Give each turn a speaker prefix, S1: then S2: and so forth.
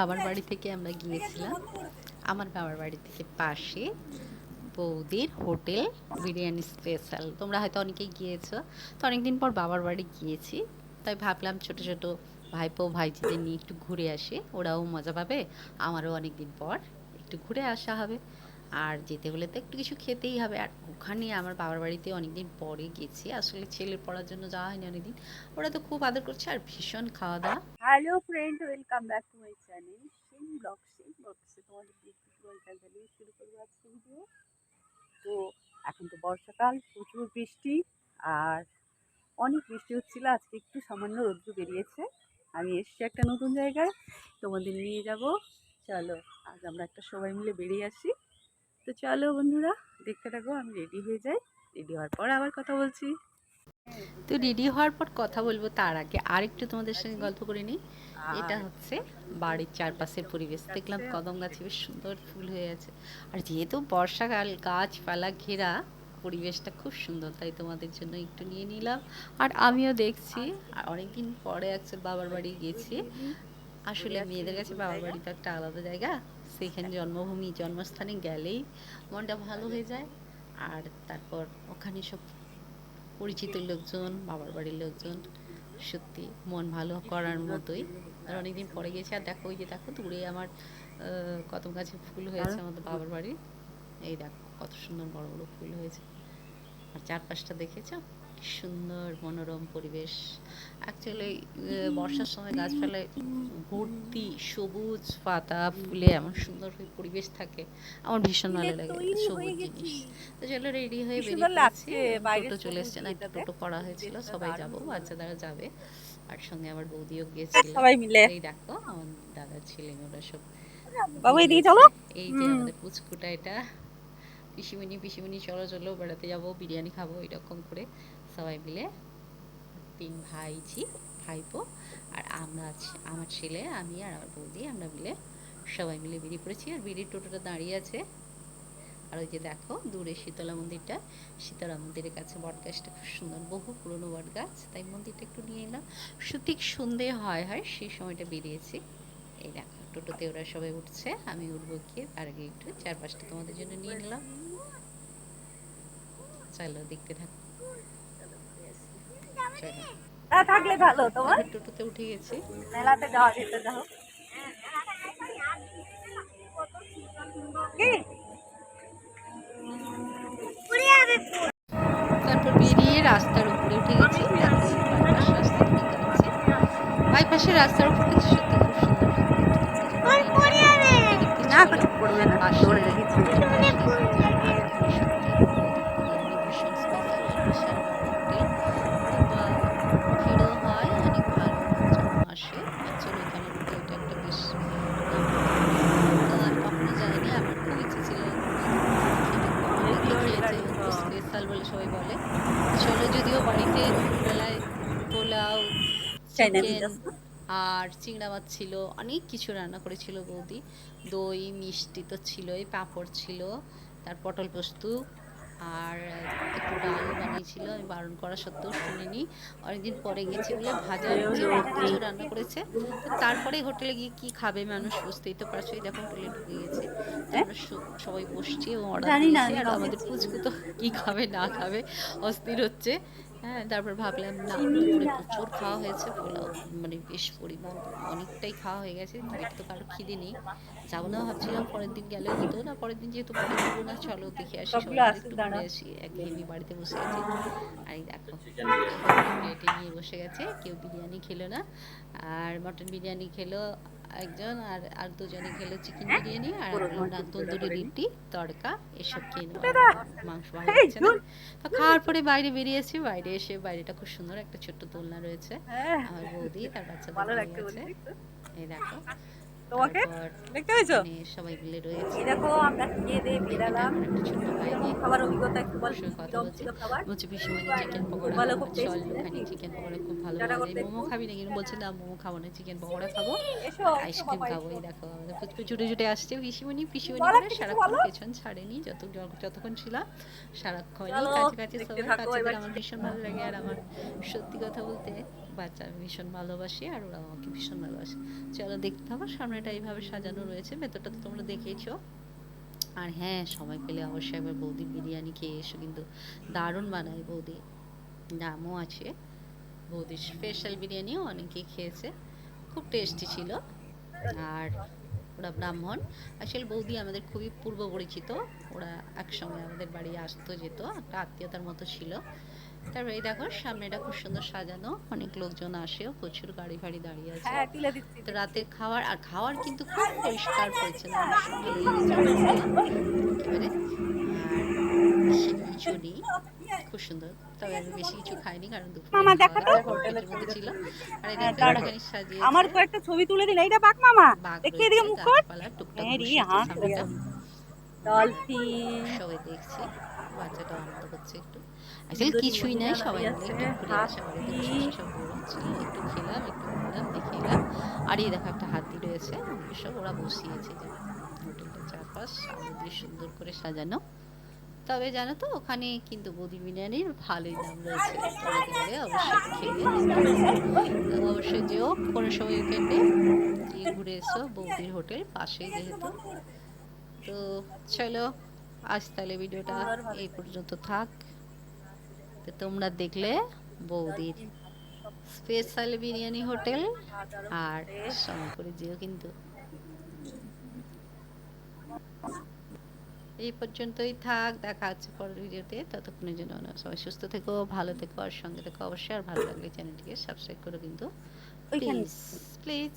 S1: বাবার বাড়ি থেকে আমরা গিয়েছিলাম। আমার বাবার বাড়ি থেকে পাশে বৌদির হোটেল বিরিয়ানি স্পেশাল তোমরা হয়তো অনেকেই গিয়েছো। তো অনেকদিন পর বাবার বাড়ি গিয়েছি। তাই ভাবলাম ছোট ছোট ভাইপো, ভাইজিদের নিয়ে একটু ঘুরে আসি। ওরাও মজা পাবে। আমারও অনেকদিন পর একটু ঘুরে আসা হবে। আর যেতে হলে তো একটু কিছু খেতেই হবে। আর ওখানে আমার বাবার বাড়িতে অনেকদিন পরে গেছি। আসলে ছেলের পড়ার জন্য যাওয়া হয়নি অনেকদিন। ওরা তো খুব আদর করছে আর ভীষণ খাওয়া দাওয়া।
S2: Hello friend welcome back to my channel sing blog sing ব্লগসে তোমাদের শুরু করব আজকে ভিডিও তো, এখন তো বর্ষাকাল, প্রচুর বৃষ্টি আর অনেক বৃষ্টি হচ্ছিল। আজকে একটু সামান্য রৌদ্র বেরিয়েছে। আমি এসছি একটা নতুন জায়গায়। তোমাদের নিয়ে যাব। চলো, আজ আমরা একটা সবাই মিলে বেরিয়ে আসি। তো চলো বন্ধুরা দেখতে থাকো আমি রেডি হয়ে যাই। রেডি হওয়ার পর আবার কথা বলছি।
S1: তো রেডি হওয়ার পর কথা বলব তার আগে আরেকটু তোমাদের সঙ্গে গল্প করে নিই। এটা হচ্ছে বাড়ির চারপাশের পরিবেশ। দেখলাম কদম গাছে বেশ সুন্দর ফুল হয়ে আছে। আর যেহেতু বর্ষাকাল গাছপালা ঘেরা পরিবেশটা খুব সুন্দর তাই তোমাদের জন্য একটু নিয়ে নিলাম। আর আমিও দেখছি আর অনেকদিন পরে একচুয়াল বাবার বাড়ি গেছি। আসলে মেয়েদের কাছে বাবার বাড়ি তো একটা আলাদা জায়গা। সেইখানে জন্মভূমি জন্মস্থানে গেলেই মনটা ভালো হয়ে যায়। আর তারপর ওখানে সব পরিচিত লোকজন বাবার বাড়ির লোকজন সত্যি মন ভালো করার মতোই। আর অনেকদিন পরে গেছি আর দেখো ওই যে দেখো দূরে আমার আহ, কদম গাছে ফুল হয়েছে আমাদের বাবার বাড়ি। এই দেখো কত সুন্দর বড় বড় ফুল হয়েছে। আর চারপাশটা দেখেছ? সুন্দর মনোরম পরিবেশ। অ্যাকচুয়ালি বর্ষার সময় গাছপালায় ভর্তি সবুজ পাতা ফুলে এমন সুন্দর পরিবেশ থাকে। আমার ভীষণ ভালো লাগে সবুজ জিনিস। তো চলো রেডি হয়ে বেরিয়ে টোটো চলে এসছে না একটা টোটো করা হয়েছিল সবাই যাব
S2: লাগছে।
S1: বাচ্চাদারা যাবে। আর সঙ্গে আমার বৌদিও গিয়েছিল।
S2: সবাই মিলে।
S1: এই দেখো আমার দাদা ছিলেন ওরা সব
S2: বাবু এদিকে চলো।
S1: এই যে আমাদের পুচকুটা এটা। পিসিমণি পিসিমণি চলো চলো বেড়াতে যাব বিরিয়ানি খাব এরকম করে। সবাই মিলে তিন ভাইঝি ভাইপো আর আমরা আমার ছেলে, আমি আর আমার বৌদি, আমরা মিলে সবাই মিলে বেরিয়ে পড়েছি আর বিড়ির টোটোটা দাঁড়িয়ে আছে। আর ওই যে দেখো, দূরে শীতলা মন্দিরটা। শীতলা মন্দিরের কাছে বট গাছটা খুব সুন্দর, বহু পুরনো বট গাছ তাই মন্দিরটা একটু নিয়ে এলাম। ঠিক সন্ধে হয় হয়, সেই সময়টা বেরিয়েছি। এই দেখো, টোটোতে ওরা সবাই উঠছে, আমি উঠবো গিয়ে, তার আগে একটু চারপাশটা তোমাদের জন্য নিয়ে নিলাম। চলো, দেখতে থাকো।
S2: হ্যাঁ থাকলে ভালো তোমার।
S1: টোটোতে উঠে গেছি।
S2: মেলাতে যাওয়া যেতে যাও
S1: তারপর বেরিয়ে রাস্তার উপরে উঠে গেছি। বাইপাসের রাস্তার উপর থেকে সত্যি খুব সুন্দর।
S2: না কিছু করবে না দৌড়ে রেখেছি
S1: স্পেশাল বলে সবাই বলে চলো যদিও বাড়িতে দুপুরবেলায় পোলাও আর চিংড়া মাছ ছিল অনেক কিছু রান্না করেছিল বৌদি। দই মিষ্টি তো ছিলই পাঁপড় ছিল তার পটল পোস্ত আর একটু ডাল বানিয়েছিল আমি বারণ করা সত্ত্বেও শুনিনি। অনেকদিন পরে গেছি বলে ভাজা রুটি কিছু রান্না করেছে। তো তারপরে হোটেলে গিয়ে কি খাবে মানুষ বুঝতেই তো পারছ এই দেখো হোটেলে ঢুকে গেছে। আমরা সবাই বসছি ও অর্ডার দিয়েছি আর আমাদের পুচকু তো কি খাবে না খাবে অস্থির হচ্ছে। হ্যাঁ তারপর ভাবলাম না দুপুরে প্রচুর খাওয়া হয়েছে পোলাও মানে বেশ পরিমাণ অনেকটাই খাওয়া হয়ে গেছে পেট তো কারও খিদে নেই। যাব না ভাবছিলাম পরের দিন গেলে হতো না পরের দিন যেহেতু পরে যাব না চলো দেখে আসি সবাই একটু। ঘুরে আসি এক হেভি বাড়িতে বসে আছি। আর এই দেখো প্লেটে নিয়ে বসে গেছে কেউ বিরিয়ানি খেলো না আর মটন বিরিয়ানি খেলো একজন আর আর দুজনে খেলো চিকেন বিরিয়ানি আর আমরা তন্দুরি রুটি তড়কা এসব খেয়ে মাংস ভালো না তো খাওয়ার পরে বাইরে বেরিয়েছি বাইরে এসে বাইরেটা খুব সুন্দর একটা ছোট্ট দোলনা রয়েছে।
S2: হ্যাঁ।
S1: আমার বৌদি তার বাচ্চা
S2: ভালো লাগছে।
S1: এই দেখো।
S2: তোমাকে দেখতে পেয়েছ?
S1: মানে সবাই মিলে রয়েছে।
S2: দেখো আমরা খেয়ে দিয়ে বেরালাম খাবার অভিজ্ঞতা একটু বল। ছিল খাবার।
S1: বলছে পিসিমণি চিকেন পকোড়া
S2: ভালো
S1: খুব চল ওখানে চিকেন পকোড়া খুব ভালো
S2: করতে
S1: মোমো খাবি না কিন্তু বলছে না মোমো খাব না চিকেন পকোড়া খাব।
S2: এসো
S1: আইসক্রিম খাব। এই দেখো আমাদের ফুচকু ছুটে ছুটে আসছে পিসিমণি পিসিমণি করে সারাক্ষণ। পেছন ছাড়েনি যত যতক্ষণ ছিলাম সারাক্ষণ কাছে কাছে
S2: থাকো
S1: আমার ভীষণ ভালো লাগে আর আমার সত্যি কথা বলতে বাচ্চা ভীষণ ভালোবাসি আর ওরা আমাকে ভীষণ ভালোবাসে। চলো দেখতে হবে সামনেটা এইভাবে সাজানো রয়েছে, ভেতরটা তো তোমরা দেখেইছো। আর হ্যাঁ সময় পেলে অবশ্যই একবার বৌদি বিরিয়ানি খেয়ে এসো, কিন্তু দারুণ বানায় বৌদি। নামও আছে। বৌদির স্পেশাল বিরিয়ানিও অনেকেই খেয়েছে, খুব টেস্টি ছিল। আর ওরা ব্রাহ্মণ। আসলে বৌদি আমাদের খুবই পূর্ব পরিচিত ওরা একসময় আমাদের বাড়ি আসতো, যেত, একটা আত্মীয়তার মতো ছিল। তারপরে এই দেখো সামনেটা খুব সুন্দর সাজানো। অনেক লোকজন আসেও প্রচুর গাড়ি ফাড়ি দাঁড়িয়ে আছে।
S2: হ্যাঁ
S1: তো রাতে খাওয়ার আর খাওয়ার কিন্তু খুব পরিষ্কার পরিচ্ছন্ন। একেবারে। আর বেশি খুব সুন্দর। তবে আমি বেশি কিছু খাইনি কারণ দুপুরে
S2: মামা, দেখো তো।
S1: পেটের মধ্যে ছিল আর এই দেখো সাজিয়েছে।
S2: আমার কয়েকটা ছবি তুলে দিন এইটা পাক মামা।
S1: বাঘ
S2: দেখি এদিকে
S1: রয়েছে,
S2: মুখ কর
S1: গাছপালা, টুকটাক
S2: হ্যাঁ ডলফিন।
S1: সবাই দেখছি বাচ্চাটা আনন্দ করছে একটু। আসলে কিছুই নাই সবাই মিলে একটু ঘুরে আসা বাড়িতে বসে বসে সব একটু খেলাম একটু ঘুরলাম দেখে এলাম আর এই দেখো একটা হাতি রয়েছে সব ওরা বসিয়েছে যে হোটেলটা চারপাশ আলো দিয়ে সুন্দর করে সাজানো। তবে জানো তো ওখানে কিন্তু বৌদি বিরিয়ানির ভালোই দাম রয়েছে গেলে অবশ্যই খেয়ে অবশ্যই যেও কোনো সময় উইকেন্ডে গিয়ে ঘুরে এসো বৌদির হোটেল পাশেই যেহেতু। তো চলো আজ তাহলে ভিডিওটা এই পর্যন্ত থাক। তো তোমরা দেখলে বৌদির স্পেশাল বিরিয়ানি হোটেল আর করে যেও কিন্তু। এই পর্যন্তই থাক দেখা হচ্ছে পরের ভিডিওতে। ততক্ষণের জন্য সবাই সুস্থ থেকো ভালো থেকো আর সঙ্গে থেকো অবশ্যই। আর ভালো লাগলে চ্যানেলটিকে সাবস্ক্রাইব করো কিন্তু। Please please